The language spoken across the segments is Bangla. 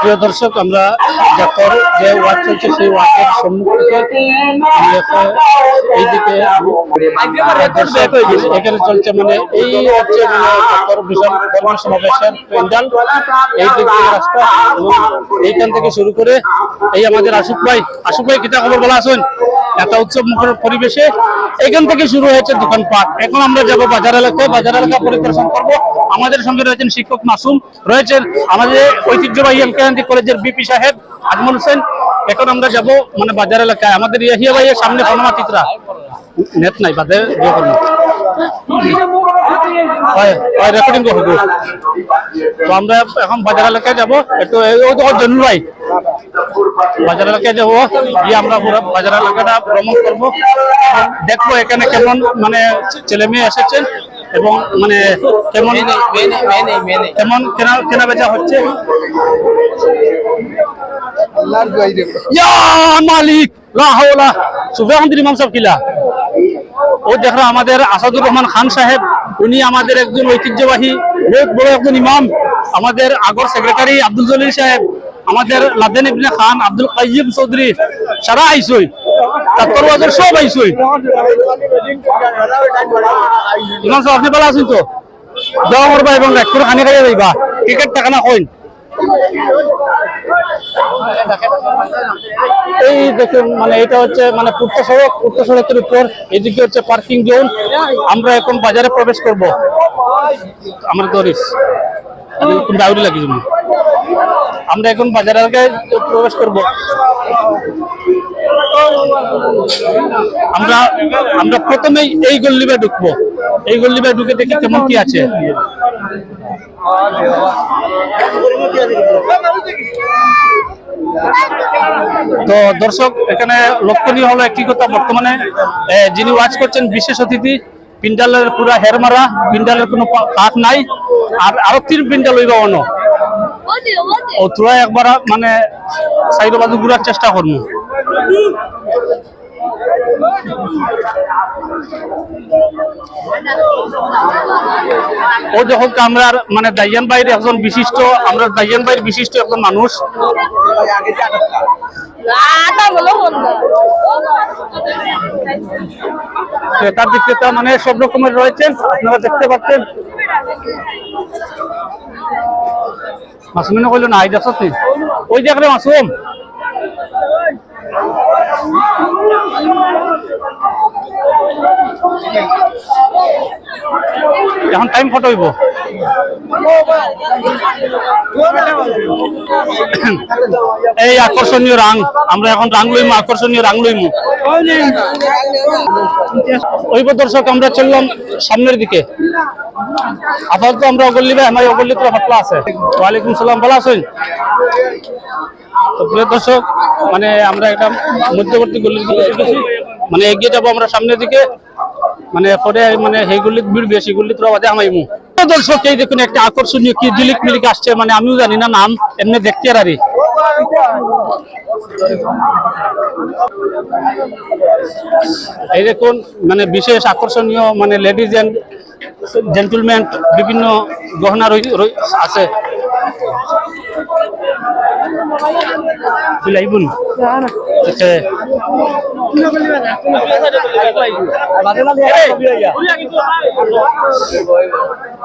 প্রিয় দর্শক, আমরা যখন যে ওয়ার্ড চলছে সেই ওয়ার্ডের সম্মুখ থেকে এইদিকে এখানে চলছে মানে এই হচ্ছে মানে যতর বিশাল ধর্ম সমাবেশের প্যান্ডাল। এই দিক রাস্তা এবং এইখান থেকে শুরু করে এই আমাদের আশুক ভাই। আশুক ভাই, কিতা খবর বলা আসুন একটা উৎসব মুখর পরিবেশে এখান থেকে শুরু হয়েছে দোকানপাট। এখন আমরা যাব বাজার এলাকায়। বাজার এলাকা পরিদর্শন করব। আমাদের সঙ্গে রয়েছেন শিক্ষক মাসুম, রয়েছেন আমাদের ঐতিহ্যবাহী এমকেএনডি কলেজের বিপি সাহেব, আজমল হোসেন। এখন আমরা যাব মানে বাজার এলাকায়। আমাদের ইয়াহিয়া ভাইয়ের সামনে ফনমা চিত্রা। নেট নাই ইয়ে তো আমরা এখন বাজার এলাকায় যাব। একটু বাজার যাব। গিয়ে আমরা পুরো বাজার এলাকাটা ভ্রমণ করব। দেখব এখানে কেমন মানে ছেলে মেয়ে এসেছেন। এবং মানে কেমন কেমন কেনা কেনা বেচা হচ্ছে? মালিক লা হাওলা। সুফিয়ান ইমাম সাহেব কিলা? ও দেখো আমাদের আসাদুর রহমান খান সাহেব উনি আমাদের একজন ঐতিহ্যবাহী বহুত বড় একজন ইমাম। আমাদের আগর সেক্রেটারি আব্দুল জলিল সাহেব আমাদের লাদেন ইবনে খান আব্দুল কাইয়িম চৌধুরী সারা আইসই। বাজার সব আইসই। ইমাম সাহেব, আপনি ভালো আছেন তো? দোয়া করবা এবং রাখ করে খানি খাইয়া যাইবা। ক্রিকেট টাকা না কইন? এই দেখুন মানে এটা হচ্ছে মানে পূর্ত সড়ক পূর্ত সড়কের উপর এদিকে হচ্ছে পার্কিং জোন আমরা এখন বাজারে প্রবেশ করব। আমার দরিস। তুমি দাউরি লাগি আমরা এখন বাজার এলাকায় প্রবেশ করব। আমরা আমরা প্রথমেই এই গল্লিবে ঢুকবো। এই গল্লিবে ঢুকে দেখি কেমন কি আছে। তো দর্শক এখানে লক্ষণীয় হলো একটি কথা। বর্তমানে যিনি ওয়াচ করছেন বিশেষ অতিথি পিন্ডালের পুরা হের মারা পিন্ডালের কোনো কাঠ নাই। আর আরও তিন পিন্ডাল হইবা অন্য। ও তোরা একবার মানে সাইড বাজু ঘুরার চেষ্টা করব। ও যখন মানে দাইয়ান একজন বিশিষ্ট, আমরা দাইয়ান বাইর বিশিষ্ট একজন মানুষ। ক্রেতার বিক্রেতা মানে সব রকমের রয়েছেন আপনারা দেখতে পাচ্ছেন। মাসুমিনে কইল না আই দেখছ ওই রে মাসুম। এখন টাইম কত হইব? এই আকর্ষণীয় রাং, আমরা এখন রাং লইমু, আকর্ষণীয় রাং লইমু। ওই দর্শক, আমরা চললাম সামনের দিকে। আপাতত আমরা অগল্লি ভাই আমার অগল্লি তো আছে। ওয়ালাইকুম সালাম, ভালো আছেন? দর্শক মানে আমরা একটা মধ্যবর্তী গল্লির দিকে মানে এগিয়ে যাব আমরা সামনের দিকে। মানে পরে মানে সেইগুলি ভিড় বেশি গুলি তোরা বাদে আমাইমু দর্শক, এই দেখুন একটা আকর্ষণীয় কি জিলিক মিলিক আসছে মানে আমিও জানি না নাম, এমনি দেখতে আর। এই দেখুন মানে বিশেষ আকর্ষণীয় মানে লেডিজ এন্ড জেন্টলম্যান বিভিন্ন গহনা আছে আচ্ছা।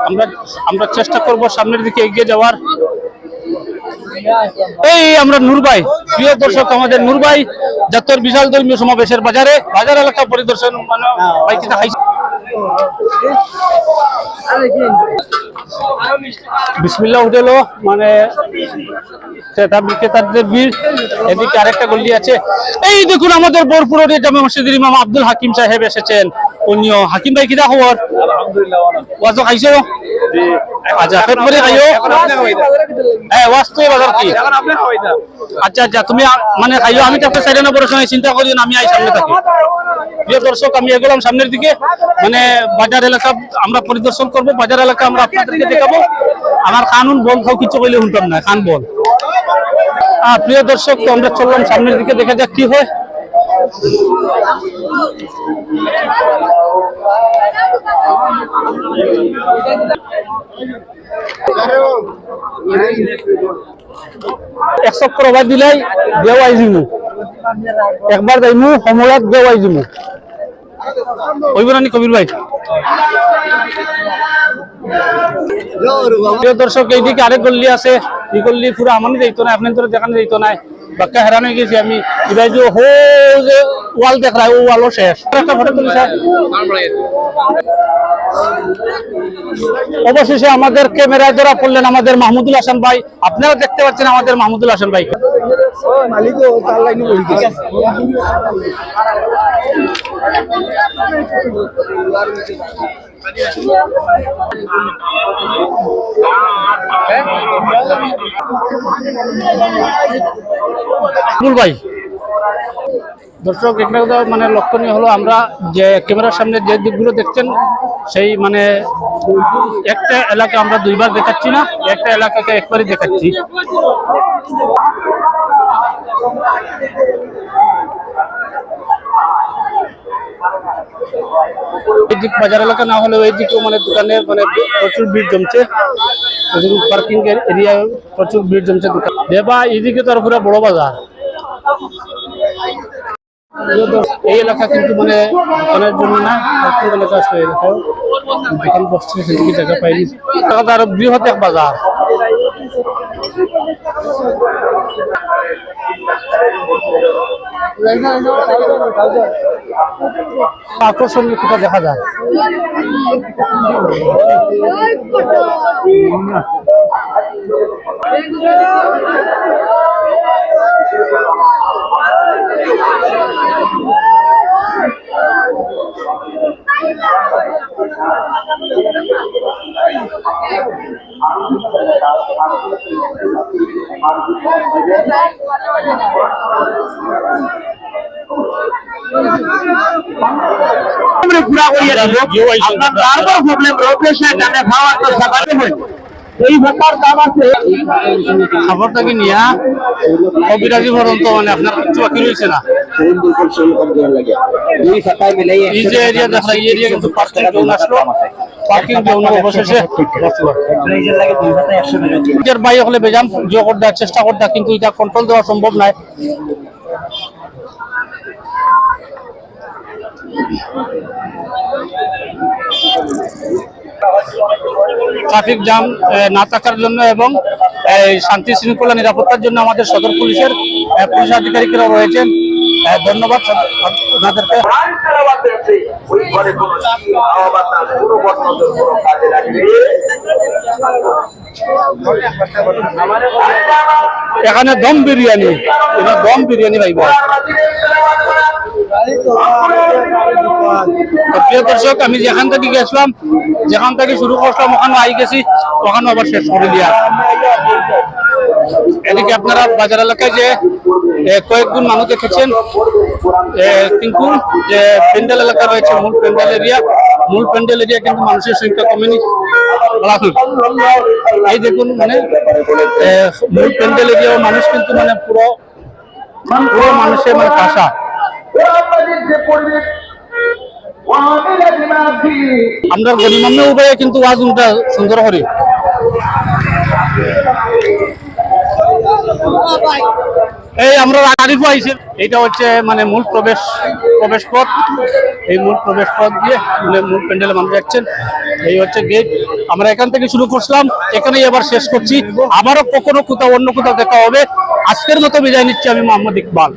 আমরা আমরা চেষ্টা করব সামনের দিকে এগিয়ে যাওয়ার। এই আমরা নুরবাই প্রিয় দর্শক আমাদের নুরবাই জাতীয় বিশাল ধর্মীয় সমাবেশের বাজারে, বাজার এলাকা পরিদর্শন মানে ভাই কিনা খাইছে হোটেল মানে ক্রেতা বিক্রেতাদের ভিড়। এদিকে আরেকটা গল্লি আছে। এই দেখুন আমাদের বোরপুরের জামা মসজিদের ইমাম আব্দুল হাকিম সাহেব এসেছেন। উনিও। হাকিম ভাই কিনা খবর? ওয়াজও খাইছো আচ্ছা পেট ভরে খাইও? হ্যাঁ ওয়াজ তো বাজার কি। আচ্ছা আচ্ছা তুমি মানে খাইও। আমি তো সাইডে না বড় চিন্তা করি আমি আই সামনে থাকি। প্রিয় দর্শক আমি এগোলাম সামনের দিকে। মানে বাজার এলাকা আমরা পরিদর্শন করব বাজার এলাকা আমরা আপনাদেরকে দেখাবো। আমার কানুন বল খাও কিছু কইলে শুনতাম না কান বল। আহ, প্রিয় দর্শক তো আমরা চললাম সামনের দিকে দেখা যাক কি হয়। এক অবাদ দিলাই দেওয়াই দিমু। একবার যাইমু সমলাত দেওয়াই দিমু। ওইব কবির ভাই। দর্শক এইদিকে আরেক গল্লি আছে। এই গল্লি পুরো আমানি যাইতো না আপনার তোর দেখানো যাইতো না বাক্কা হেরান হয়ে গেছি আমি। এবার যে হো যে ওয়াল দেখ ও ওয়ালও শেষ। একটা ফটো তুলি স্যার অবশেষে আমাদের ক্যামেরায় ধরা পড়লেন আমাদের মাহমুদুল হাসান ভাই। আপনারা দেখতে পাচ্ছেন আমাদের মাহমুদুল হাসান ভাই। ভাই দর্শক, এখানে মানে লক্ষণীয় হলো আমরা যে ক্যামেরার সামনে যে দিকগুলো দেখছেন, সেই মানে একটা এলাকা আমরা দুইবার দেখাচ্ছি না, একটা এলাকাকে একবারই দেখাচ্ছি। এই দিক বাজার এলাকা না হলেও এই দিকেও মানে দোকানের মানে প্রচুর ভিড় জমছে। পার্কিং এরিয়া প্রচুর ভিড় জমছে দোকান। দেবা, এদিকে তো আর পুরো বড় বাজার। এই এলাকা কিন্তু মানে দোকানের জন্য না পার্কিং এলাকা আছে এলাকায়। দোকান বসছে, সেদিকে জায়গা পাইনি। আরও বৃহৎ এক বাজার। আকর্ষণীয় দেখা যায়? বারবার প্রবলেম রোপেশন জানে খাওয়া তো সকালে হয়। এই ব্যাপার দাম আছে খবরটাকে নিয়া? কবিরাজি পর্যন্ত মানে আপনার কিছু বাকি রয়েছে না? ফোন দুপুর শুরু করে দেওয়ার লাগে। দুই খাতায় মিলাই এই যে এরিয়া দেখা এই এরিয়া কিন্তু জোন আসলো পার্কিং জোন অবশেষে বসল প্রাইজের লাগে দুই খাতায় 100 টাকা দিয়ে নিজের বাই হলে বেজাম জো করতে চেষ্টা করতে কিন্তু এটা কন্ট্রোল দেওয়া সম্ভব নয় ট্রাফিক জ্যাম না থাকার জন্য এবং শান্তি শৃঙ্খলা নিরাপত্তার জন্য আমাদের সদর পুলিশের পুলিশ আধিকারিকরা রয়েছেন। ধন্যবাদ ওনাদেরকে কাজে লাগবে। এখানে দম বিরিয়ানি এটা দম বিরিয়ানি ভাইব তো প্রিয় দর্শক আমি যেখান থেকে গেছিলাম যেখান থেকে শুরু করলাম ওখানে আই গেছি ওখানে আবার শেষ করে দিয়া। এদিকে আপনারা বাজার এলাকায় যে কয়েকজন মানুষ দেখেছেন কিন্তু যে প্যান্ডেল এলাকা রয়েছে, মূল প্যান্ডেল এরিয়া, মূল প্যান্ডেল এরিয়া কিন্তু মানুষের সংখ্যা কমেনি। এই দেখুন মানে মূল প্যান্ডেল এরিয়াও মানুষ কিন্তু মানে পুরো পুরো মানুষের মানে ভাষা আমরা গরিমাম্মে উঠে কিন্তু ওয়াজ উল্টা সুন্দর করি। এই আমরা আরিফ পাইছি এটা হচ্ছে মানে মূল প্রবেশ প্রবেশ পথ। এই মূল প্রবেশ পথ দিয়ে মূল প্যান্ডেলে মানুষ যাচ্ছেন। এই হচ্ছে গেট আমরা এখান থেকে শুরু করছিলাম। এখানেই এবার শেষ করছি। আবারও কখনো কোথাও অন্য কোথাও দেখা হবে। আজকের মতো বিদায় নিচ্ছি আমি মোহাম্মদ ইকবাল।